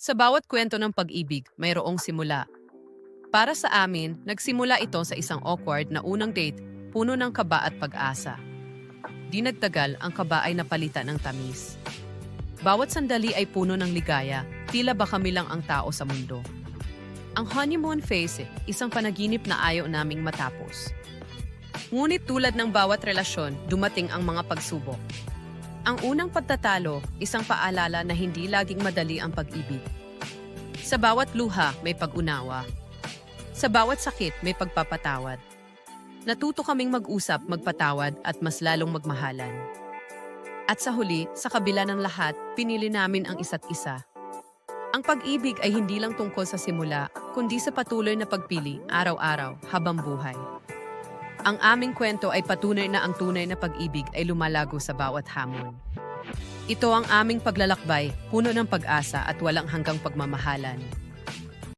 Sa bawat kwento ng pag-ibig, mayroong simula. Para sa amin, nagsimula ito sa isang awkward na unang date, puno ng kaba at pag-asa. Di nagtagal, ang kaba ay napalitan ng tamis. Bawat sandali ay puno ng ligaya, tila ba kami lang ang tao sa mundo. Ang honeymoon phase, isang panaginip na ayaw naming matapos. Ngunit tulad ng bawat relasyon, dumating ang mga pagsubok. Ang unang pagtatalo, isang paalala na hindi laging madali ang pag-ibig. Sa bawat luha, may pag-unawa. Sa bawat sakit, may pagpapatawad. Natuto kaming mag-usap, magpatawad at mas lalong magmahalan. At sa huli, sa kabila ng lahat, pinili namin ang isa't isa. Ang pag-ibig ay hindi lang tungkol sa simula, kundi sa patuloy na pagpili, araw-araw, habang buhay. Ang aming kwento ay patunay na ang tunay na pag-ibig ay lumalago sa bawat hamon. Ito ang aming paglalakbay, puno ng pag-asa at walang hanggang pagmamahalan.